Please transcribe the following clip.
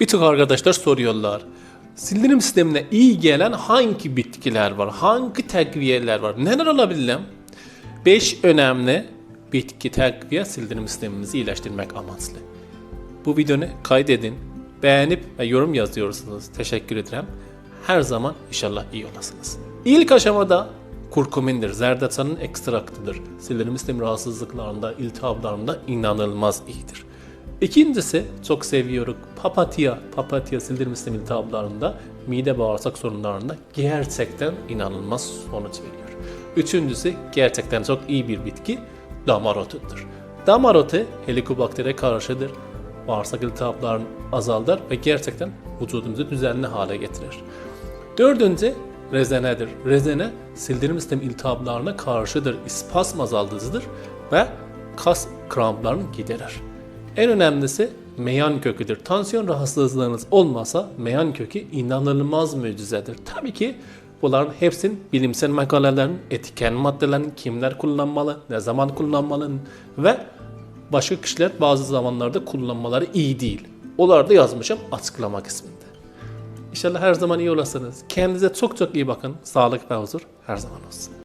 Birçok arkadaşlar soruyorlar. Sindirim sistemine iyi gelen hangi bitkiler var? Hangi takviyeler var? Neler olabilir? 5 önemli bitki takviye sindirim sistemimizi iyileştirmek amaçlı. Bu videonu kaydedin, beğenip ve yorum yazıyorsunuz. Teşekkür ederim. Her zaman inşallah iyi olasınız. İlk aşamada kurkumindir. Zerdeçalın ekstraktıdır. Sindirim sistemi rahatsızlıklarında, iltihaplarında inanılmaz iyidir. İkincisi çok seviyorum papatya. Papatya sindirim sistemi iltihaplarında, mide bağırsak sorunlarında gerçekten inanılmaz sonuç veriyor. Üçüncüsü gerçekten çok iyi bir bitki damar otudur. Damar otu helikobaktere karşıdır. Bağırsak iltihaplarını azaldır ve gerçekten vücudumuzu düzenli hale getirir. Dördüncü rezenedir. Rezene sindirim sistemi iltihaplarına karşıdır. İspasm azaltıcıdır ve kas kramplarını giderir. En önemlisi meyan köküdür. Tansiyon rahatsızlığınız olmasa meyan kökü inanılmaz mucizedir. Tabii ki bunların hepsinin bilimsel makalelerin, etken maddelerin kimler kullanmalı, ne zaman kullanmalı ve başka kişiler bazı zamanlarda kullanmaları iyi değil. Onları da yazmışım açıklama kısmında. İnşallah her zaman iyi olasınız. Kendinize çok çok iyi bakın. Sağlık ve huzur her zaman olsun.